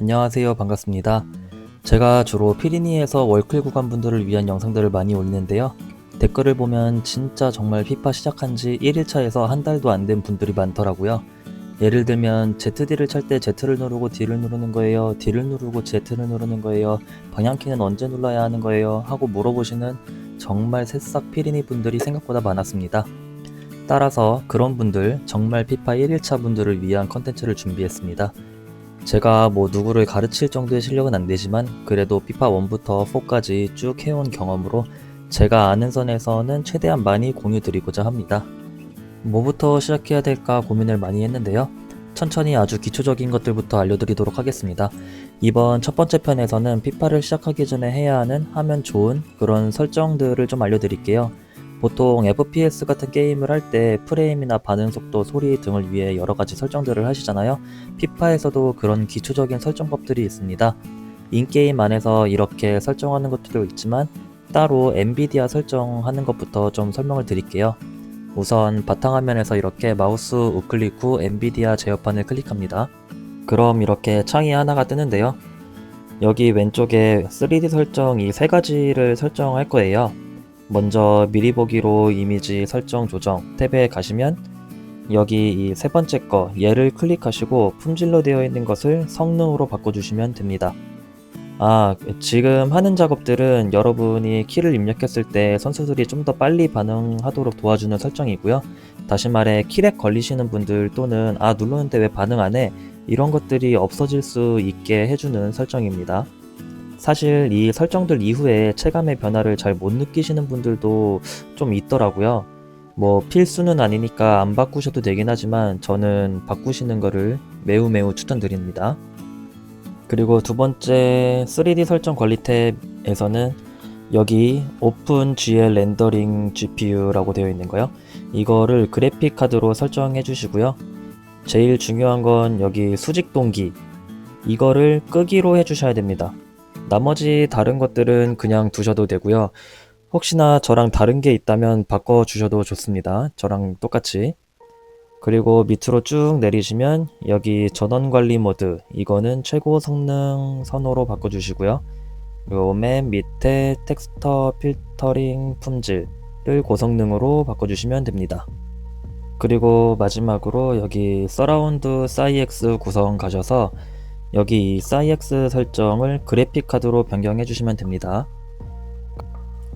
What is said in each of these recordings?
안녕하세요. 반갑습니다. 제가 주로 피리니에서 월클 구간 분들을 위한 영상들을 많이 올리는데요. 댓글을 보면 진짜 정말 피파 시작한 지 1일차에서 한 달도 안 된 분들이 많더라고요. 예를 들면 ZD를 찰 때 Z를 누르고 D를 누르는 거예요. D를 누르고 Z를 누르는 거예요. 방향키는 언제 눌러야 하는 거예요? 하고 물어보시는 정말 새싹 피리니 분들이 생각보다 많았습니다. 따라서 그런 분들, 정말 피파 1일차 분들을 위한 컨텐츠를 준비했습니다. 제가 뭐 누구를 가르칠 정도의 실력은 안 되지만 그래도 피파 1부터 4까지 쭉 해온 경험으로 제가 아는 선에서는 최대한 많이 공유 드리고자 합니다. 뭐부터 시작해야 될까 고민을 많이 했는데요. 천천히 아주 기초적인 것들부터 알려드리도록 하겠습니다. 이번 첫 번째 편에서는 피파를 시작하기 전에 해야 하는 하면 좋은 그런 설정들을 좀 알려드릴게요. 보통 FPS 같은 게임을 할 때 프레임이나 반응 속도, 소리 등을 위해 여러 가지 설정들을 하시잖아요. 피파에서도 그런 기초적인 설정법들이 있습니다. 인게임 안에서 이렇게 설정하는 것들도 있지만 따로 엔비디아 설정하는 것부터 좀 설명을 드릴게요. 우선 바탕화면에서 이렇게 마우스 우클릭 후 엔비디아 제어판을 클릭합니다. 그럼 이렇게 창이 하나가 뜨는데요. 여기 왼쪽에 3D 설정 이 세 가지를 설정할 거예요. 먼저 미리 보기로 이미지 설정 조정 탭에 가시면 여기 이 세 번째 거 얘를 클릭하시고 품질로 되어 있는 것을 성능으로 바꿔주시면 됩니다. 아, 지금 하는 작업들은 여러분이 키를 입력했을 때 선수들이 좀 더 빨리 반응하도록 도와주는 설정이고요. 다시 말해 키렉 걸리시는 분들 또는 아 눌렀는데 왜 반응 안 해? 이런 것들이 없어질 수 있게 해주는 설정입니다. 사실 이 설정들 이후에 체감의 변화를 잘 못 느끼시는 분들도 좀 있더라고요. 뭐 필수는 아니니까 안 바꾸셔도 되긴 하지만 저는 바꾸시는 거를 매우 매우 추천드립니다. 그리고 두 번째 3D 설정 관리 탭에서는 여기 오픈 GL 렌더링 GPU라고 되어 있는 거요. 이거를 그래픽 카드로 설정해 주시고요. 제일 중요한 건 여기 수직 동기 이거를 끄기로 해 주셔야 됩니다. 나머지 다른 것들은 그냥 두셔도 되고요. 혹시나 저랑 다른 게 있다면 바꿔 주셔도 좋습니다. 저랑 똑같이. 그리고 밑으로 쭉 내리시면 여기 전원 관리 모드 이거는 최고 성능 선호로 바꿔 주시고요. 그리고 맨 밑에 텍스처 필터링 품질을 고성능으로 바꿔 주시면 됩니다. 그리고 마지막으로 여기 서라운드 사이엑스 구성 가셔서 여기 이 사이엑스 설정을 그래픽 카드로 변경해 주시면 됩니다.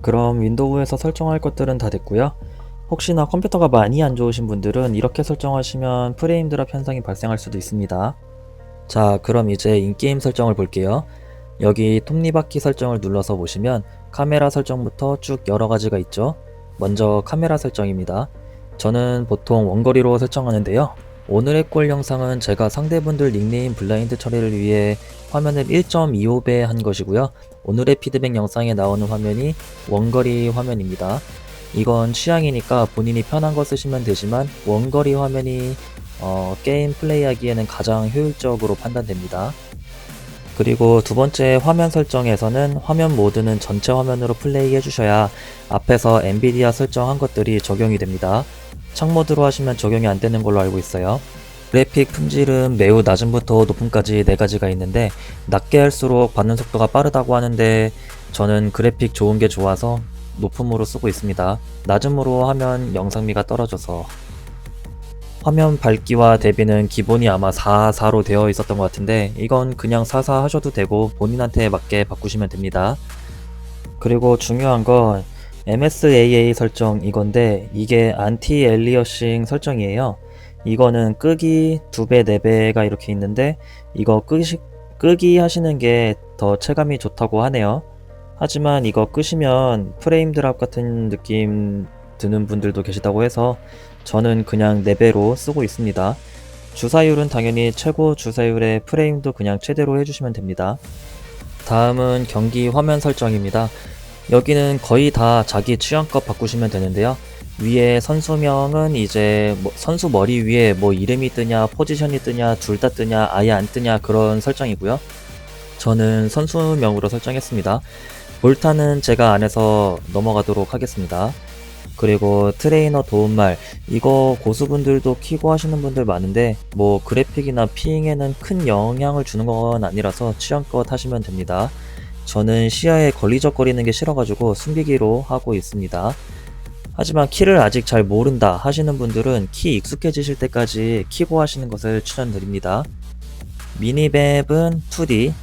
그럼 윈도우에서 설정할 것들은 다 됐고요. 혹시나 컴퓨터가 많이 안 좋으신 분들은 이렇게 설정하시면 프레임 드랍 현상이 발생할 수도 있습니다. 자, 그럼 이제 인게임 설정을 볼게요. 여기 톱니바퀴 설정을 눌러서 보시면 카메라 설정부터 쭉 여러 가지가 있죠. 먼저 카메라 설정입니다. 저는 보통 원거리로 설정하는데요. 오늘의 꼴 영상은 제가 상대분들 닉네임 블라인드 처리를 위해 화면을 1.25배 한 것이고요. 오늘의 피드백 영상에 나오는 화면이 원거리 화면입니다. 이건 취향이니까 본인이 편한 거 쓰시면 되지만 원거리 화면이 어, 게임 플레이하기에는 가장 효율적으로 판단됩니다. 그리고 두 번째 화면 설정에서는 화면 모드는 전체 화면으로 플레이 해 주셔야 앞에서 엔비디아 설정한 것들이 적용이 됩니다. 창 모드로 하시면 적용이 안 되는 걸로 알고 있어요. 그래픽 품질은 매우 낮음부터 높음까지 네 가지가 있는데 낮게 할수록 받는 속도가 빠르다고 하는데 저는 그래픽 좋은 게 좋아서 높음으로 쓰고 있습니다. 낮음으로 하면 영상미가 떨어져서 화면 밝기와 대비는 기본이 아마 4, 4로 되어 있었던 것 같은데 이건 그냥 4, 4 하셔도 되고 본인한테 맞게 바꾸시면 됩니다. 그리고 중요한 건 MSAA 설정 이건데 이게 안티 엘리어싱 설정이에요. 이거는 끄기 2배, 4배가 이렇게 있는데 이거 끄시, 끄기 하시는 게 더 체감이 좋다고 하네요. 하지만 이거 끄시면 프레임 드랍 같은 느낌 드는 분들도 계시다고 해서 저는 그냥 4배로 쓰고 있습니다. 주사율은 당연히 최고 주사율의 프레임도 그냥 최대로 해주시면 됩니다. 다음은 경기 화면 설정입니다. 여기는 거의 다 자기 취향껏 바꾸시면 되는데요. 위에 선수명은 이제 뭐 선수 머리 위에 뭐 이름이 뜨냐, 포지션이 뜨냐, 둘 다 뜨냐, 아예 안 뜨냐 그런 설정이고요. 저는 선수명으로 설정했습니다. 볼타는 제가 안에서 넘어가도록 하겠습니다. 그리고 트레이너 도움말 이거 고수분들도 키고 하시는 분들 많은데 뭐 그래픽이나 피잉에는 큰 영향을 주는 건 아니라서 취향껏 하시면 됩니다. 저는 시야에 걸리적거리는 게 싫어가지고 숨기기로 하고 있습니다. 하지만 키를 아직 잘 모른다 하시는 분들은 키 익숙해지실 때까지 키고 하시는 것을 추천드립니다. 미니맵은 2D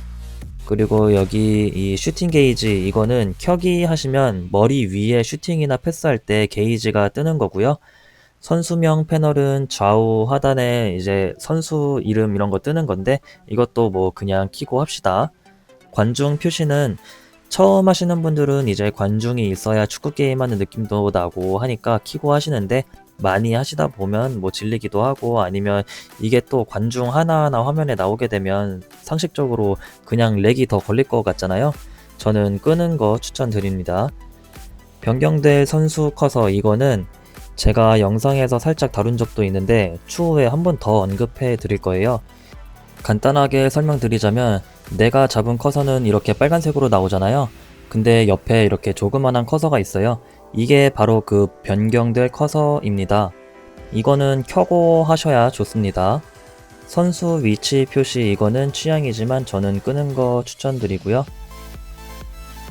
그리고 여기 이 슈팅 게이지 이거는 켜기 하시면 머리 위에 슈팅이나 패스할 때 게이지가 뜨는 거고요. 선수명 패널은 좌우 하단에 이제 선수 이름 이런 거 뜨는 건데 이것도 뭐 그냥 키고 합시다. 관중 표시는 처음 하시는 분들은 이제 관중이 있어야 축구 게임 하는 느낌도 나고 하니까 키고 하시는데 많이 하시다 보면 뭐 질리기도 하고 아니면 이게 또 관중 하나하나 화면에 나오게 되면 상식적으로 그냥 렉이 더 걸릴 것 같잖아요. 저는 끄는 거 추천드립니다. 변경될 선수 커서 이거는 제가 영상에서 살짝 다룬 적도 있는데 추후에 한 번 더 언급해 드릴 거예요. 간단하게 설명드리자면 내가 잡은 커서는 이렇게 빨간색으로 나오잖아요. 근데 옆에 이렇게 조그만한 커서가 있어요. 이게 바로 그 변경될 커서입니다. 이거는 켜고 하셔야 좋습니다. 선수 위치 표시 이거는 취향이지만 저는 끄는 거 추천드리고요.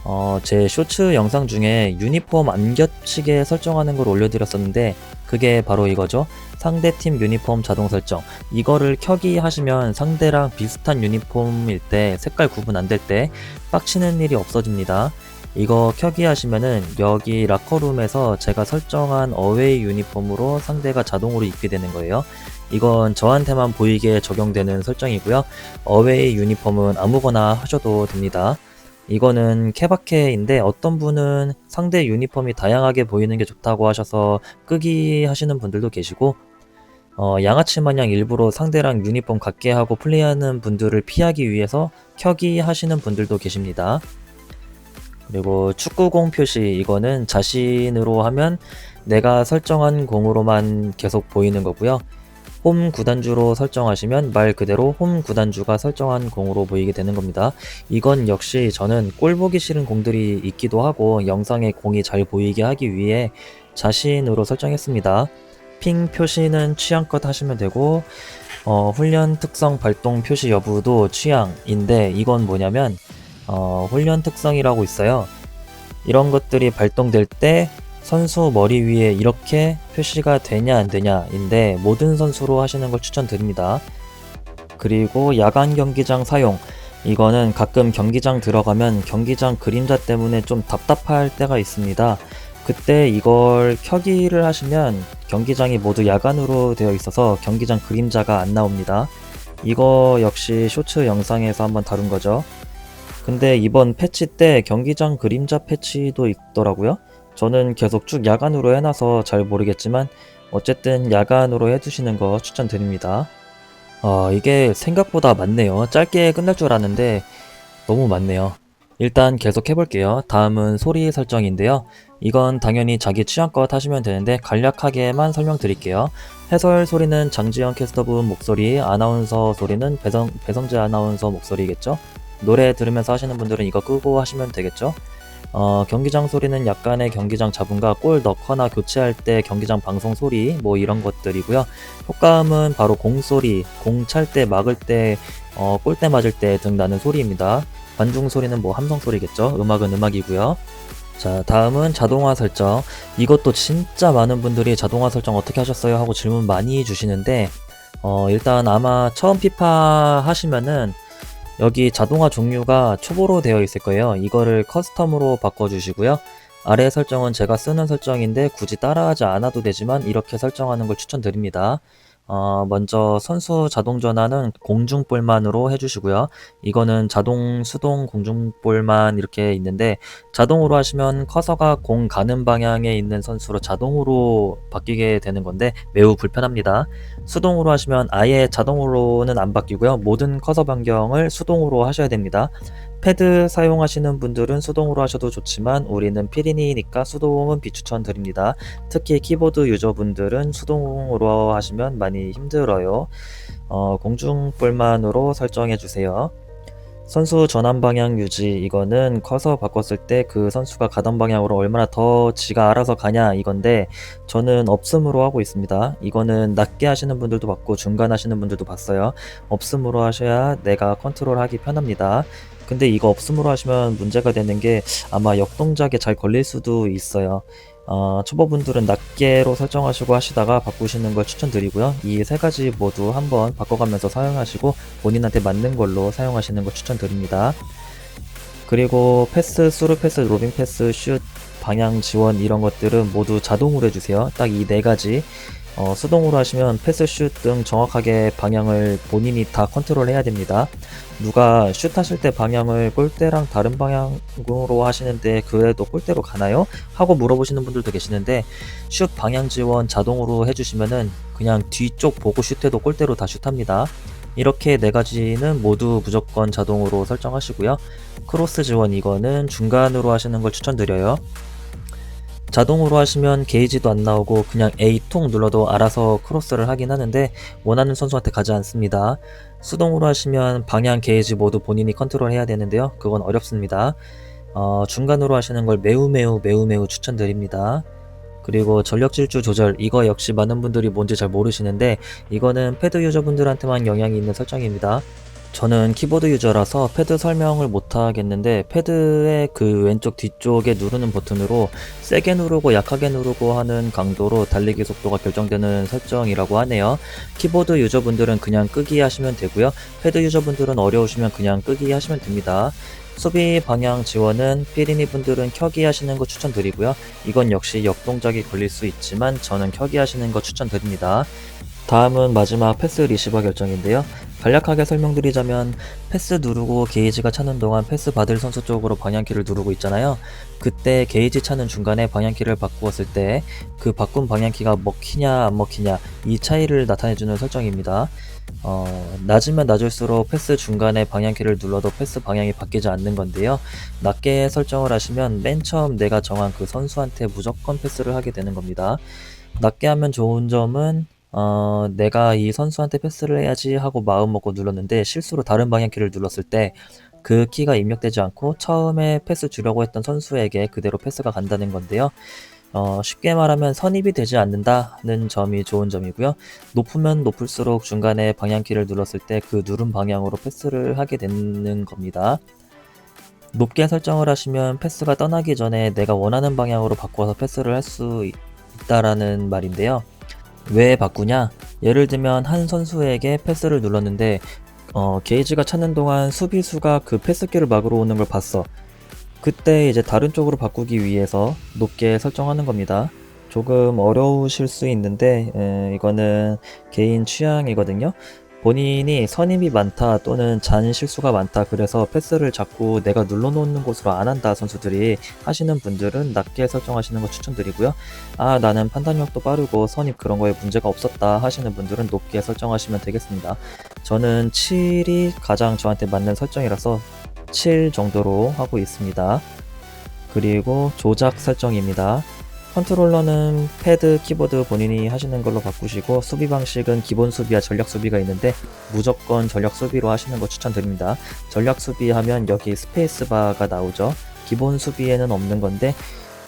어, 제 쇼츠 영상 중에 유니폼 안 겹치게 설정하는 걸 올려드렸었는데 그게 바로 이거죠. 상대팀 유니폼 자동 설정. 이거를 켜기 하시면 상대랑 비슷한 유니폼일 때 색깔 구분 안 될 때 빡치는 일이 없어집니다. 이거 켜기 하시면은 여기 라커룸에서 제가 설정한 어웨이 유니폼으로 상대가 자동으로 입게 되는 거예요. 이건 저한테만 보이게 적용되는 설정이고요. 어웨이 유니폼은 아무거나 하셔도 됩니다. 이거는 케바케인데 어떤 분은 상대 유니폼이 다양하게 보이는 게 좋다고 하셔서 끄기 하시는 분들도 계시고 어, 양아치 마냥 일부러 상대랑 유니폼 같게 하고 플레이하는 분들을 피하기 위해서 켜기 하시는 분들도 계십니다. 그리고 축구공 표시 이거는 자신으로 하면 내가 설정한 공으로만 계속 보이는 거고요. 홈 구단주로 설정하시면 말 그대로 홈 구단주가 설정한 공으로 보이게 되는 겁니다. 이건 역시 저는 꼴 보기 싫은 공들이 있기도 하고 영상에 공이 잘 보이게 하기 위해 자신으로 설정했습니다. 핑 표시는 취향껏 하시면 되고 어, 훈련 특성 발동 표시 여부도 취향인데 이건 뭐냐면 어, 훈련 특성이라고 있어요. 이런 것들이 발동될 때 선수 머리 위에 이렇게 표시가 되냐 안 되냐인데 모든 선수로 하시는 걸 추천드립니다. 그리고 야간 경기장 사용 이거는 가끔 경기장 들어가면 경기장 그림자 때문에 좀 답답할 때가 있습니다. 그때 이걸 켜기를 하시면 경기장이 모두 야간으로 되어 있어서 경기장 그림자가 안 나옵니다. 이거 역시 쇼츠 영상에서 한번 다룬 거죠. 근데 이번 패치 때 경기장 그림자 패치도 있더라고요. 저는 계속 쭉 야간으로 해놔서 잘 모르겠지만 어쨌든 야간으로 해두시는 거 추천드립니다. 아, 이게 생각보다 많네요. 짧게 끝날 줄 알았는데 너무 많네요. 일단 계속 해볼게요. 다음은 소리 설정인데요. 이건 당연히 자기 취향껏 하시면 되는데 간략하게만 설명드릴게요. 해설 소리는 장지영 캐스터분 목소리, 아나운서 소리는 배성, 배성재 아나운서 목소리겠죠? 노래 들으면서 하시는 분들은 이거 끄고 하시면 되겠죠? 어, 경기장 소리는 약간의 경기장 잡음과 골 넣거나 교체할 때 경기장 방송 소리 뭐 이런 것들이고요. 효과음은 바로 공 소리, 공 찰 때 막을 때, 어, 골대 맞을 때 등 나는 소리입니다. 관중 소리는 뭐 함성 소리겠죠. 음악은 음악이고요. 자, 다음은 자동화 설정. 이것도 진짜 많은 분들이 자동화 설정 어떻게 하셨어요? 하고 질문 많이 주시는데, 어, 일단 아마 처음 피파 하시면은 여기 자동화 종류가 초보로 되어 있을 거예요. 이거를 커스텀으로 바꿔주시고요. 아래 설정은 제가 쓰는 설정인데 굳이 따라하지 않아도 되지만 이렇게 설정하는 걸 추천드립니다. 어, 먼저 선수 자동 전환은 공중볼만으로 해주시고요. 이거는 자동 수동 공중볼만 이렇게 있는데 자동으로 하시면 커서가 공 가는 방향에 있는 선수로 자동으로 바뀌게 되는 건데 매우 불편합니다. 수동으로 하시면 아예 자동으로는 안 바뀌고요. 모든 커서 변경을 수동으로 하셔야 됩니다. 패드 사용하시는 분들은 수동으로 하셔도 좋지만 우리는 피리니니까 수동은 비추천드립니다. 특히 키보드 유저분들은 수동으로 하시면 많이 힘들어요. 어, 공중볼만으로 설정해 주세요. 선수 전환 방향 유지 이거는 커서 바꿨을 때 그 선수가 가던 방향으로 얼마나 더 지가 알아서 가냐 이건데 저는 없음으로 하고 있습니다. 이거는 낮게 하시는 분들도 봤고 중간 하시는 분들도 봤어요. 없음으로 하셔야 내가 컨트롤하기 편합니다. 근데 이거 없음으로 하시면 문제가 되는 게 아마 역동작에 잘 걸릴 수도 있어요. 어, 초보분들은 낮게로 설정하시고 하시다가 바꾸시는 걸 추천드리고요. 이 세 가지 모두 한번 바꿔가면서 사용하시고 본인한테 맞는 걸로 사용하시는 걸 추천드립니다. 그리고 패스, 스루 패스, 로빙 패스, 슛, 방향 지원 이런 것들은 모두 자동으로 해주세요. 딱 이 네 가지. 어, 수동으로 하시면 패스, 슛 등 정확하게 방향을 본인이 다 컨트롤 해야 됩니다. 누가 슛 하실 때 방향을 골대랑 다른 방향으로 하시는데 그래도 골대로 가나요? 하고 물어보시는 분들도 계시는데 슛 방향 지원 자동으로 해주시면은 그냥 뒤쪽 보고 슛해도 골대로 다 슛합니다. 이렇게 네 가지는 모두 무조건 자동으로 설정하시고요. 크로스 지원 이거는 중간으로 하시는 걸 추천드려요. 자동으로 하시면 게이지도 안 나오고 그냥 A 통 눌러도 알아서 크로스를 하긴 하는데 원하는 선수한테 가지 않습니다. 수동으로 하시면 방향 게이지 모두 본인이 컨트롤 해야 되는데요. 그건 어렵습니다. 어, 중간으로 하시는 걸 매우 매우 매우 매우 추천드립니다. 그리고 전력 질주 조절 이거 역시 많은 분들이 뭔지 잘 모르시는데 이거는 패드 유저분들한테만 영향이 있는 설정입니다. 저는 키보드 유저라서 패드 설명을 못 하겠는데 패드의 그 왼쪽 뒤쪽에 누르는 버튼으로 세게 누르고 약하게 누르고 하는 강도로 달리기 속도가 결정되는 설정이라고 하네요. 키보드 유저분들은 그냥 끄기 하시면 되고요. 패드 유저분들은 어려우시면 그냥 끄기 하시면 됩니다. 수비 방향 지원은 피디니 분들은 켜기 하시는 거 추천드리고요. 이건 역시 역동작이 걸릴 수 있지만 저는 켜기 하시는 거 추천드립니다. 다음은 마지막 패스 리시버 결정인데요. 간략하게 설명드리자면 패스 누르고 게이지가 차는 동안 패스 받을 선수 쪽으로 방향키를 누르고 있잖아요. 그때 게이지 차는 중간에 방향키를 바꾸었을 때 그 바꾼 방향키가 먹히냐 안 먹히냐 이 차이를 나타내주는 설정입니다. 어, 낮으면 낮을수록 패스 중간에 방향키를 눌러도 패스 방향이 바뀌지 않는 건데요. 낮게 설정을 하시면 맨 처음 내가 정한 그 선수한테 무조건 패스를 하게 되는 겁니다. 낮게 하면 좋은 점은 어, 내가 이 선수한테 패스를 해야지 하고 마음 먹고 눌렀는데 실수로 다른 방향 키를 눌렀을 때 그 키가 입력되지 않고 처음에 패스 주려고 했던 선수에게 그대로 패스가 간다는 건데요. 어, 쉽게 말하면 선입이 되지 않는다는 점이 좋은 점이고요. 높으면 높을수록 중간에 방향키를 눌렀을 때 그 누른 방향으로 패스를 하게 되는 겁니다. 높게 설정을 하시면 패스가 떠나기 전에 내가 원하는 방향으로 바꿔서 패스를 할 수 있다라는 말인데요. 왜 바꾸냐? 예를 들면 한 선수에게 패스를 눌렀는데 어, 게이지가 차는 동안 수비수가 그 패스기를 막으러 오는 걸 봤어. 그때 이제 다른 쪽으로 바꾸기 위해서 높게 설정하는 겁니다. 조금 어려우실 수 있는데 에, 이거는 개인 취향이거든요. 본인이 선임이 많다 또는 잔 실수가 많다 그래서 패스를 자꾸 내가 눌러놓는 곳으로 안 한다 선수들이 하시는 분들은 낮게 설정하시는 거 추천드리고요. 아 나는 판단력도 빠르고 선입 그런 거에 문제가 없었다 하시는 분들은 높게 설정하시면 되겠습니다. 저는 7이 가장 저한테 맞는 설정이라서 7 정도로 하고 있습니다. 그리고 조작 설정입니다. 컨트롤러는 패드, 키보드 본인이 하시는 걸로 바꾸시고 수비 방식은 기본 수비와 전략 수비가 있는데 무조건 전략 수비로 하시는 거 추천드립니다. 전략 수비하면 여기 스페이스바가 나오죠. 기본 수비에는 없는 건데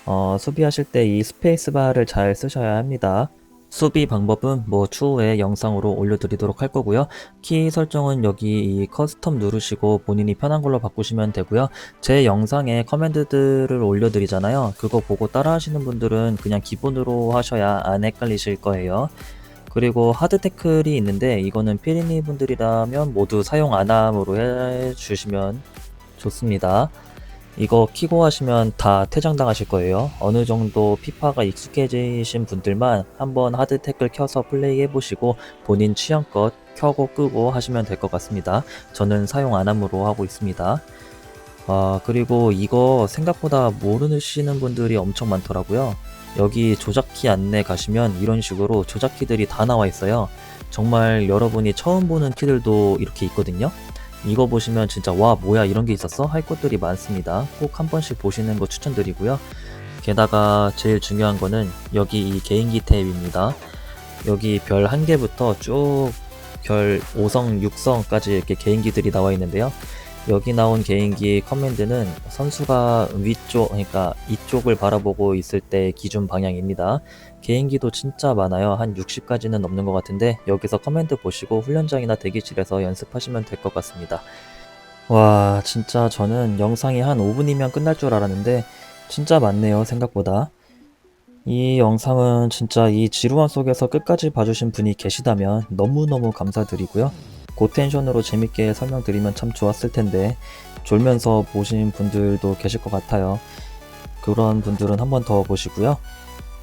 어, 수비하실 때 이 스페이스바를 잘 쓰셔야 합니다. 수비 방법은 뭐 추후에 영상으로 올려드리도록 할 거고요. 키 설정은 여기 이 커스텀 누르시고 본인이 편한 걸로 바꾸시면 되고요. 제 영상에 커맨드들을 올려드리잖아요. 그거 보고 따라 하시는 분들은 그냥 기본으로 하셔야 안 헷갈리실 거예요. 그리고 하드 태클이 있는데 이거는 피리니 분들이라면 모두 사용 안 함으로 해주시면 좋습니다. 이거 키고 하시면 다 퇴장당하실 거예요. 어느 정도 피파가 익숙해지신 분들만 한번 하드 태클 켜서 플레이 해보시고 본인 취향껏 켜고 끄고 하시면 될 것 같습니다. 저는 사용 안 함으로 하고 있습니다. 아, 그리고 이거 생각보다 모르시는 분들이 엄청 많더라고요. 여기 조작키 안내 가시면 이런 식으로 조작키들이 다 나와 있어요. 정말 여러분이 처음 보는 키들도 이렇게 있거든요. 이거 보시면 진짜 와 뭐야 이런 게 있었어 할 것들이 많습니다. 꼭 한 번씩 보시는 거 추천드리고요. 게다가 제일 중요한 거는 여기 이 개인기 탭입니다. 여기 별 한 개부터 쭉 별 5성, 6성까지 이렇게 개인기들이 나와 있는데요. 여기 나온 개인기 커맨드는 선수가 위쪽, 그러니까 이쪽을 바라보고 있을 때 기준 방향입니다. 개인기도 진짜 많아요. 한 60가지는 넘는 것 같은데 여기서 커맨드 보시고 훈련장이나 대기실에서 연습하시면 될 것 같습니다. 와, 진짜 저는 영상이 한 5분이면 끝날 줄 알았는데 진짜 많네요, 생각보다. 이 영상은 진짜 이 지루함 속에서 끝까지 봐주신 분이 계시다면 너무너무 감사드리고요. 고텐션으로 재밌게 설명드리면 참 좋았을 텐데 졸면서 보신 분들도 계실 것 같아요. 그런 분들은 한 번 더 보시고요.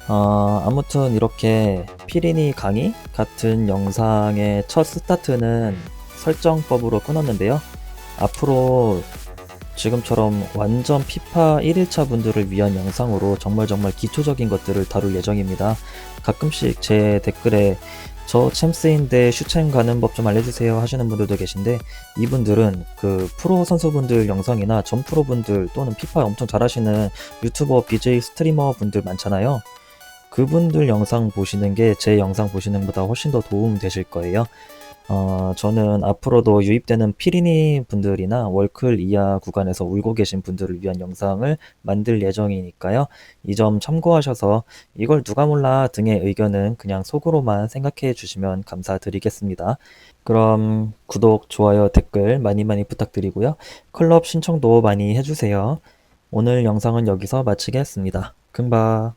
어, 아무튼 이렇게 피리니 강의 같은 영상의 첫 스타트는 설정법으로 끊었는데요. 앞으로 지금처럼 완전 피파 1일차 분들을 위한 영상으로 정말 정말 기초적인 것들을 다룰 예정입니다. 가끔씩 제 댓글에 저 챔스인데 슈챔 가는 법 좀 알려주세요 하시는 분들도 계신데 이분들은 그 프로 선수분들 영상이나 전 프로 분들 또는 피파 엄청 잘하시는 유튜버, BJ, 스트리머 분들 많잖아요. 그분들 영상 보시는 게 제 영상 보시는 것보다 훨씬 더 도움 되실 거예요. 어, 저는 앞으로도 유입되는 피리니 분들이나 월클 이하 구간에서 울고 계신 분들을 위한 영상을 만들 예정이니까요. 이 점 참고하셔서 이걸 누가 몰라 등의 의견은 그냥 속으로만 생각해 주시면 감사드리겠습니다. 그럼 구독, 좋아요, 댓글 많이 많이 부탁드리고요. 클럽 신청도 많이 해주세요. 오늘 영상은 여기서 마치겠습니다. 금바.